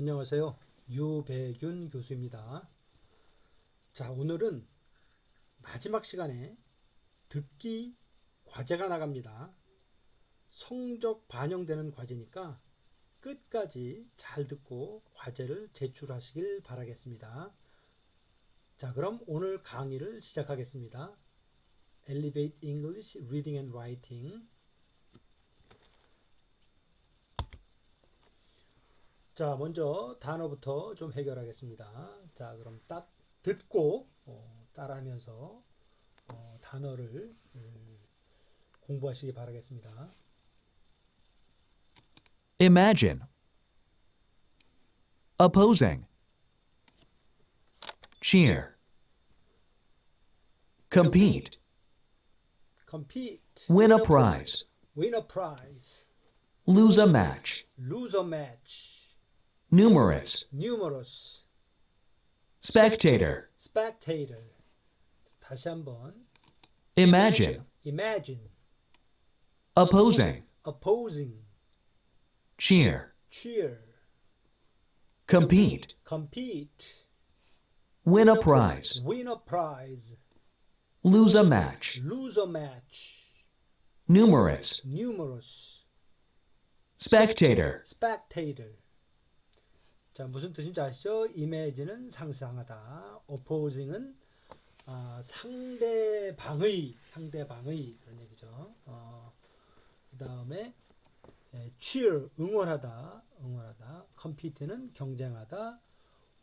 안녕하세요. 유배균 교수입니다. 자, 오늘은 마지막 시간에 듣기 과제가 나갑니다. 성적 반영되는 과제니까 끝까지 잘 듣고 과제를 제출하시길 바라겠습니다. 자, 그럼 오늘 강의를 시작하겠습니다. Elevate English Reading and Writing 자, 먼저 단어부터 좀 해결하겠습니다. 자, 그럼 딱 듣고 어, 따라하면서 어, 단어를 음, 공부하시기 바라겠습니다. Imagine. Opposing. Cheer. Compete. Compete. Win a prize. Win a prize. Lose a match. Lose a match. Numerous. Numerous. Spectator. Spectator. 다시 한번. Imagine. Imagine. Opposing. Opposing. Cheer. Cheer. Compete. Compete. Win a prize. Win a prize. Lose a match. Lose a match. Numerous. Numerous. Spectator. spectator. 자, 무슨 뜻인지 아시죠? image는 상상하다. opposing은 아, 상대방의, 상대방의 그런 얘기죠. 어, 그 다음에 cheer, 응원하다, 응원하다. compete는 경쟁하다.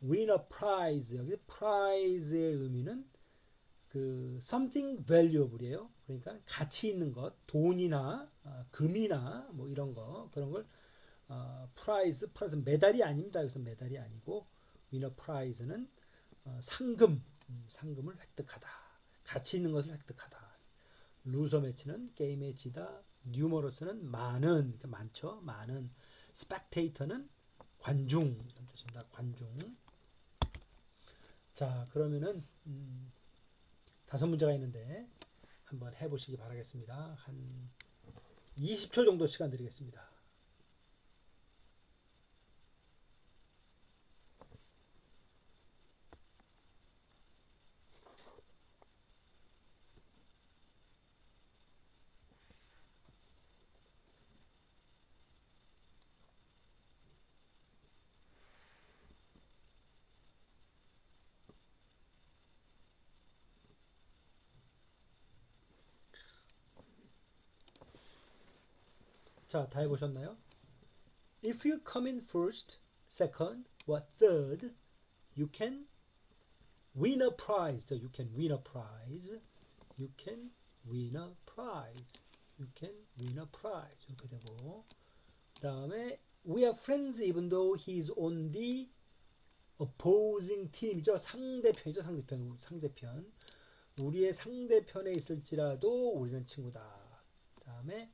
win a prize, 여기 prize의 의미는 그 something valuable이에요. 그러니까 가치 있는 것, 돈이나 아, 금이나 뭐 이런 거 그런 걸 어, 프라이즈, 프라이즈 메달이 아닙니다. 여기서 메달이 아니고 위너 프라이즈는 어, 상금, 음, 상금을 획득하다. 가치 있는 것을 획득하다. 루저 매치는 게임에 지다. 뉴머러스는 많은, 그러니까 많죠. 많은. 스펙테이터는 관중 이런 뜻입니다. 관중. 자, 그러면은 음, 다섯 문제가 있는데 한번 해보시기 바라겠습니다. 한 20초 정도 시간 드리겠습니다. 자, 다 해보셨나요? If you come in first, second, or third, you can win a prize. 자, You can win a prize. You can win a prize. You can win a prize. 이렇게 되고 그 다음에 We are friends even though he's on the opposing team이죠. 상대편이죠. 상대편. 상대편. 우리의 상대편에 있을지라도 우리는 친구다. 그 다음에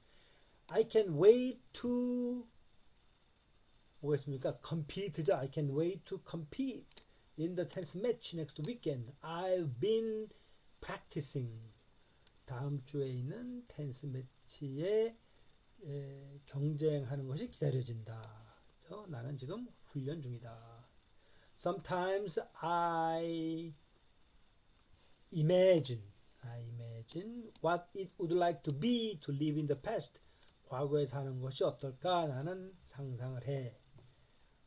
I can wait to 뭐겠습니까? compete죠. I can wait to compete in the tennis match next weekend. I've been practicing. 다음 주에 있는 테니스 매치에 에, 경쟁하는 것이 기다려진다. 그래서 나는 지금 훈련 중이다. Sometimes I imagine, I imagine what it would like to be to live in the past. 과거에 사는 것이 어떨까? 나는 상상을 해.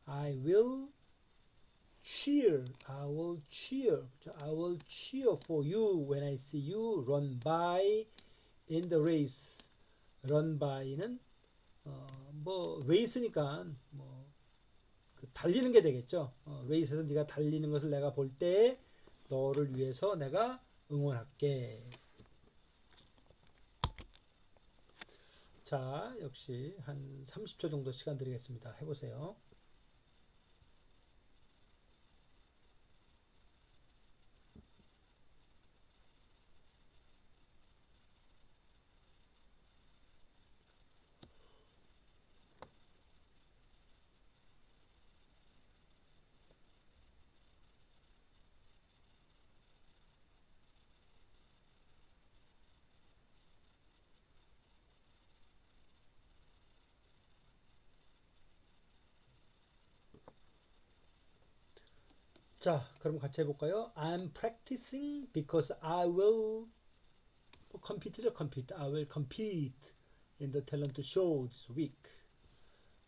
I will cheer. I will cheer. I will cheer for you when I see you run by in the race. run by는 어, 뭐 레이스니까 뭐 그 달리는 게 되겠죠. 어, 레이스에서 네가 달리는 것을 내가 볼 때 너를 위해서 내가 응원할게. 자, 역시 한 30초 정도 시간 드리겠습니다. 해보세요. 자, 그럼 같이 해볼까요? I'm practicing because I will compete죠, compete. I will compete in the talent show this week.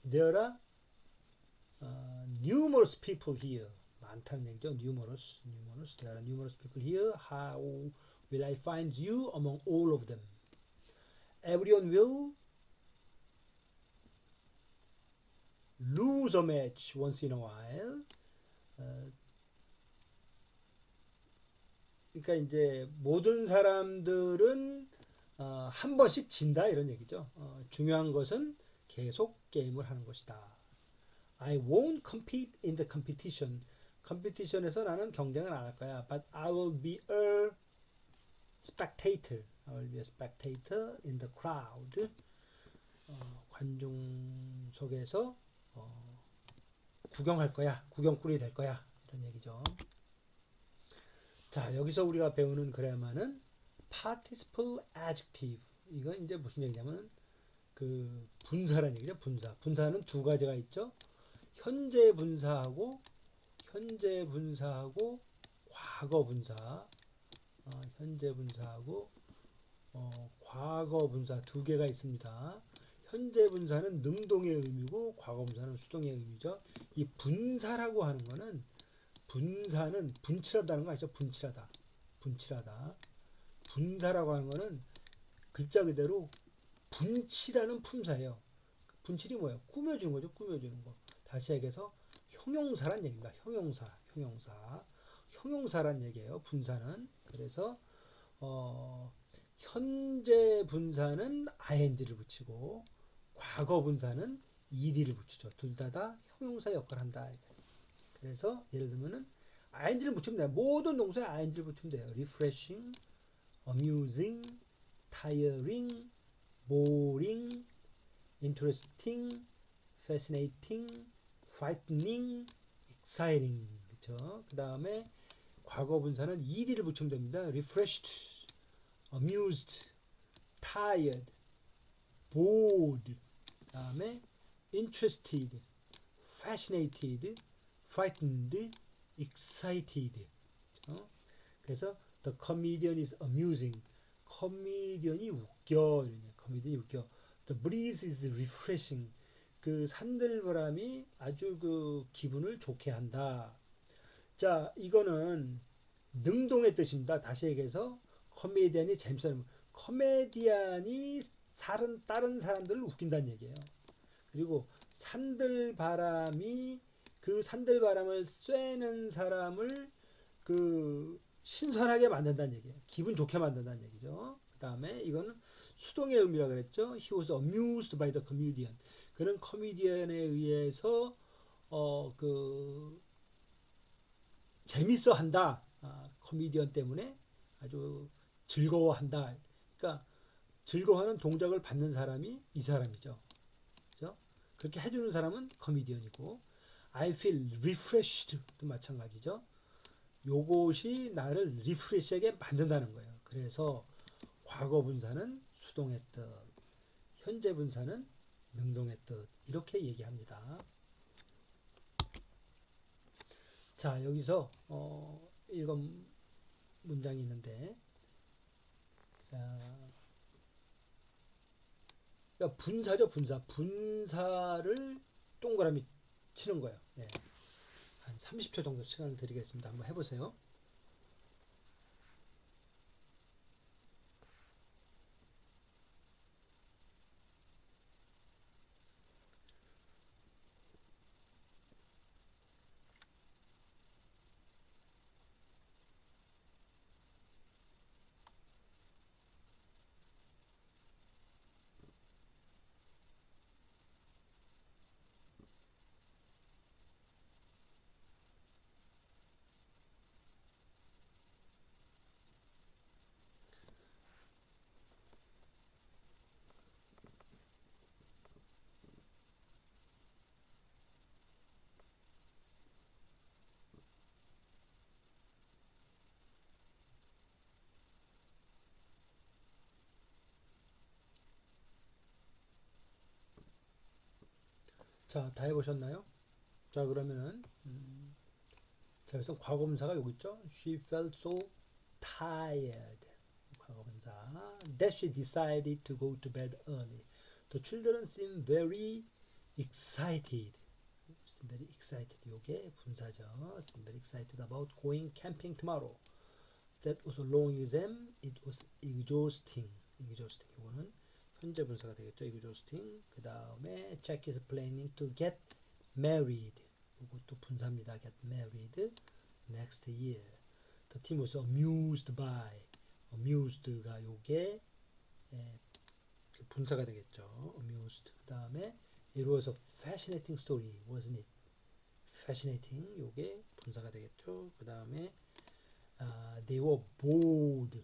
There are uh, numerous people here. 많다는 얘기죠. Numerous, numerous. There are numerous people here. How will I find you among all of them? Everyone will lose a match once in a while. 어, 그러니까 이제 모든 사람들은 어, 한 번씩 진다 이런 얘기죠. 어, 중요한 것은 계속 게임을 하는 것이다. I won't compete in the competition. 컴피티션에서 나는 경쟁을 안 할 거야. But I will be a spectator. I will be a spectator in the crowd. 어, 관중 속에서 어, 구경할 거야. 구경꾼이 될 거야. 이런 얘기죠. 자, 여기서 우리가 배우는 그래마는 participle adjective. 이건 이제 무슨 얘기냐면 그 분사라는 얘기죠. 분사. 분사는 두 가지가 있죠. 현재 분사하고 현재 분사하고 과거 분사. 어, 현재 분사하고 어, 과거 분사 두 개가 있습니다. 현재 분사는 능동의 의미고 과거 분사는 수동의 의미죠. 이 분사라고 하는 거는 분사는 분칠하다는 거 아시죠? 분칠하다. 분칠하다. 분사라고 하는 거는 글자 그대로 분칠하는 품사예요. 분칠이 뭐예요? 꾸며주는 거죠. 꾸며주는 거. 다시 얘기해서 형용사란 얘기입니다. 형용사, 형용사. 형용사란 얘기예요. 분사는. 그래서 어, 현재 분사는 ing를 붙이고 과거 분사는 ed를 붙이죠. 둘 다 다 형용사 역할을 한다. 그래서 예를 들면은 ing를 붙이면 돼요. 모든 동사에 ing를 붙이면 돼요. refreshing, amusing, tiring, boring, interesting, fascinating, frightening, exciting. 그렇죠? 그다음에 과거 분사는 ed를 붙이면 됩니다. refreshed, amused, tired, bored. 그 다음에 interested, fascinated, frightened, excited. 그렇죠? 그래서 the comedian is amusing. 코미디언이 웃겨. 이러냐. 코미디언이 웃겨. The breeze is refreshing. 그 산들바람이 아주 그 기분을 좋게 한다. 자, 이거는 능동의 뜻입니다. 다시 얘기해서 코미디언이 재밌어요. 코미디언이 다른 다른 사람들을 웃긴다는 얘기예요. 그리고 산들바람이 그 산들바람을 쐬는 사람을 그 신선하게 만든다는 얘기예요. 기분 좋게 만든다는 얘기죠. 그 다음에 이거는 수동의 의미라 그랬죠. He was amused by the comedian. 그는 코미디언에 의해서 어 그 재밌어 한다. 아, 코미디언 때문에 아주 즐거워한다. 그러니까 즐거워하는 동작을 받는 사람이 이 사람이죠. 그죠? 그렇게 해주는 사람은 코미디언이고 I feel refreshed도 마찬가지죠. 요것이 나를 리프레시하게 만든다는 거예요. 그래서 과거 분사는 수동의 뜻, 현재 분사는 능동의 뜻 이렇게 얘기합니다. 자 여기서 어, 읽은 문장이 있는데 아, 그러니까 분사죠 분사 분사를 동그라미 치는 거예요. 예. 한 30초 정도 시간을 드리겠습니다. 한번 해보세요. 자, 다 해보셨나요? 자, 그러면은 음, 자, 그래서 과거분사가 여기 있죠. She felt so tired. 과거분사. That she decided to go to bed early. The children seemed very excited. Seemed very excited. 요게 분사죠. Seemed very excited about going camping tomorrow. That was a long exam. It was exhausting. exhausting. 이거는 현재 분사가 되겠죠. exhausting. 그 다음에 Jack is planning to get married. 이것도 분사입니다. get married next year. The team was amused by. amused가 요게 예, 그 분사가 되겠죠. amused. 그 다음에 it was a fascinating story, wasn't it? fascinating 요게 분사가 되겠죠. 그 다음에 아, they were bored.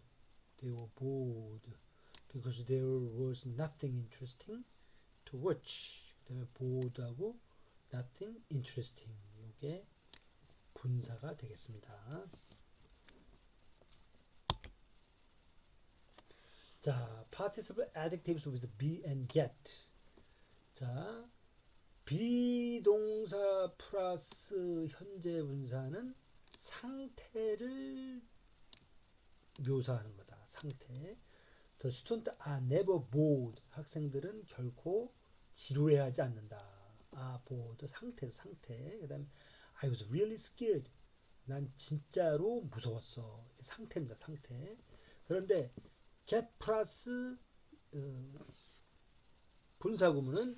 they were bored because there was nothing interesting to watch. 그 다음에 bored하고 nothing interesting 요게 분사가 되겠습니다. 자, participle adjectives with be and get. 자, 비동사 플러스 현재 분사는 상태를 묘사하는 거다. 상태. The student are never bored. 학생들은 결코 지루해하지 않는다. 아, bored. 상태, 상태. 그 다음에 I was really scared. 난 진짜로 무서웠어. 상태입니다. 상태. 그런데 get 플러스 어, 분사구문은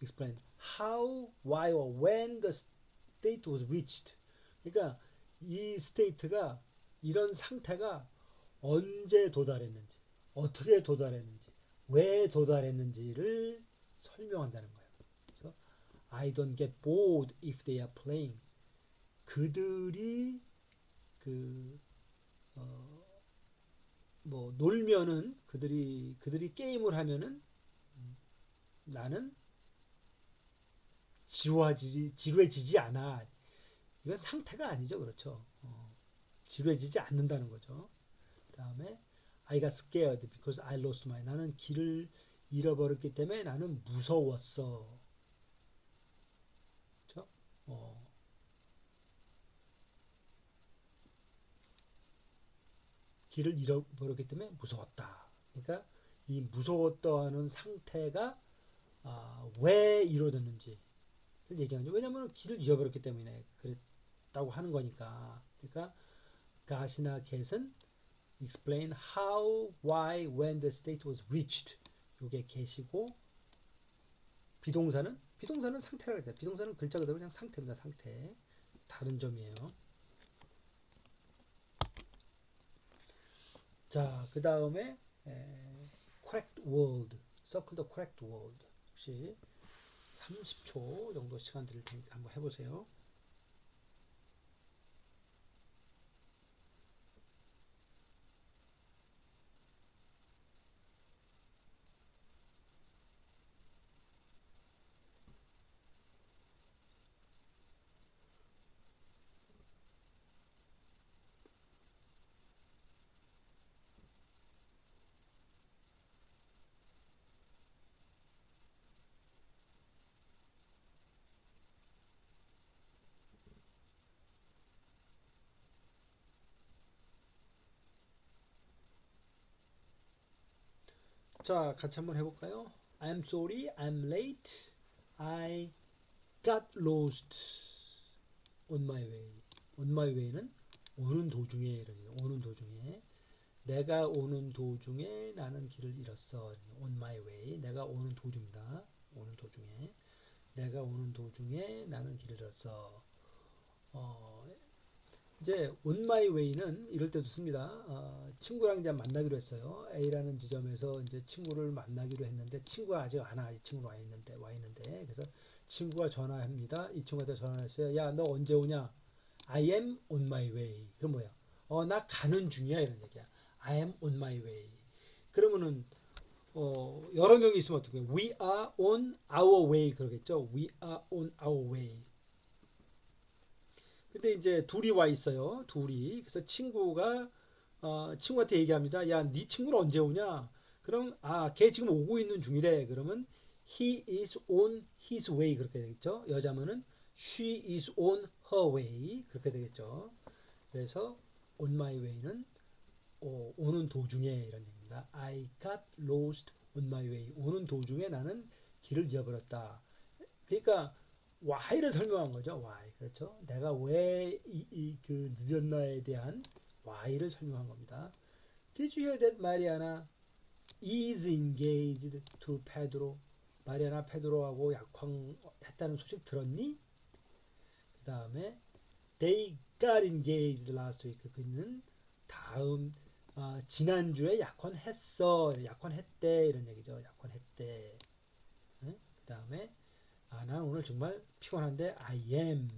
explain how, why or when the state was reached. 그러니까 이 state가 이런 상태가 언제 도달했는지, 어떻게 도달했는지, 왜 도달했는지를 설명한다는 거예요. 그래서 I don't get bored if they are playing. 그들이 그 어, 뭐 놀면은 그들이 그들이 게임을 하면은 음, 나는 지루하지 지루해지지 않아. 이건 상태가 아니죠, 그렇죠? 어, 지루해지지 않는다는 거죠. 그다음에 I got scared because I lost my 나는 길을 잃어버렸기 때문에 나는 무서웠어. 그렇죠? 어, 길을 잃어버렸기 때문에 무서웠다. 그러니까 이 무서웠다는 상태가 아, 왜 이루어졌는지 얘기하는 거죠. 왜냐하면 길을 잃어버렸기 때문에 그랬다고 하는 거니까. 그러니까 가시나 get은 explain how, why, when the state was reached. 요게 get이고 비동사는 비동사는 상태라고 했어요. 비동사는 글자 그대로 그냥 상태입니다. 상태. 다른 점이에요. 자, 그 다음에 correct word, circle the correct word. 혹시 30초 정도 시간 드릴 테니까 한번 해보세요. 자, 같이 한번 해볼까요? I'm sorry, I'm late. I got lost on my way. on my way는 오는 도중에 이러죠. 오는 도중에 내가 오는 도중에 나는 길을 잃었어. on my way. 내가 오는 도중이다. 오는 도중에 내가 오는 도중에 나는 길을 잃었어. 어, 이제 on my way는 이럴 때도 씁니다. 어, 친구랑 이제 만나기로 했어요. A라는 지점에서 이제 친구를 만나기로 했는데 친구가 아직 안 와. 이 친구가 와 있는데 와 있는데 그래서 친구가 전화합니다. 이 친구한테 전화했어요. 야, 너 언제 오냐? I am on my way. 그럼 뭐야? 어, 나 가는 중이야 이런 얘기야. I am on my way. 그러면은 어, 여러 명이 있으면 어떻게? We are on our way 그러겠죠? We are on our way. 근데 이제 둘이 와 있어요. 둘이. 그래서 친구가 어, 친구한테 얘기합니다. 야, 네 친구는 언제 오냐? 그럼 아, 걔 지금 오고 있는 중이래. 그러면 he is on his way 그렇게 되겠죠. 여자면은 she is on her way 그렇게 되겠죠. 그래서 on my way는 어, 오는 도중에 이런 얘기입니다. I got lost on my way. 오는 도중에 나는 길을 잃어버렸다. 그러니까 why를 설명한 거죠. why. 그렇죠. 내가 왜이그 늦었나에 대한 why를 설명한 겁니다. Did you hear that Mariana is engaged to Pedro? 마리아나 페드로하고 약혼했다는 소식 들었니? 그 다음에 they got engaged last week. 그는 다음 아, 지난주에 약혼했어. 약혼했대 이런 얘기죠. 약혼했대. 그 다음에 아, 난 오늘 정말 피곤한데 I am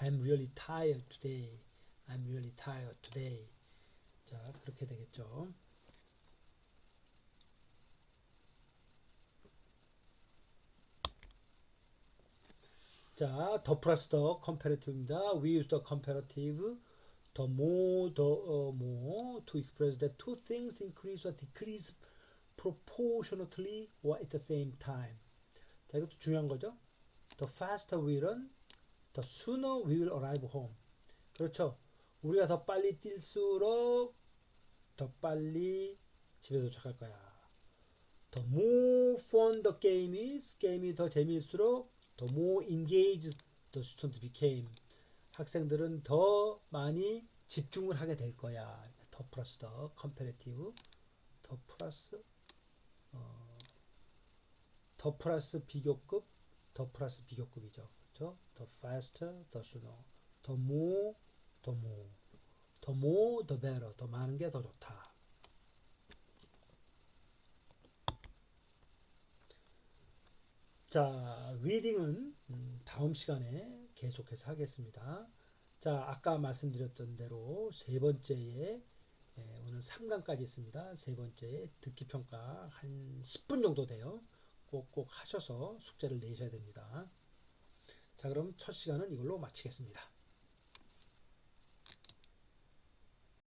I'm really tired today. I'm really tired today. 자, 그렇게 되겠죠. 자, 더 플러스 더 컴페러티브입니다. We use the comparative the more the uh, more to express that two things increase or decrease proportionately or at the same time. 자, 이것도 중요한 거죠. The faster we run, the sooner we will arrive home. 그렇죠. 우리가 더 빨리 뛸수록 더 빨리 집에 도착할 거야. The more fun the game is, 게임이 더 재미일수록 the more engaged the student became. 학생들은 더 많이 집중을 하게 될 거야. 더 플러스 더 컴페레티브 더 플러스 어, 더 플러스 비교급 더 플러스 비교급이죠. 그렇죠? 더 faster, 더 sooner, 더 more, 더 more, 더 more, 더 better, 더 많은 게 더 좋다. 자, 리딩은 음, 다음 시간에 계속해서 하겠습니다. 자, 아까 말씀드렸던 대로 세 번째에 예, 오늘 3강까지 있습니다. 세 번째에 듣기 평가 한 10분 정도 돼요. 꼭꼭 하셔서 숙제를 내셔야 됩니다. 자, 그럼 첫 시간은 이걸로 마치겠습니다.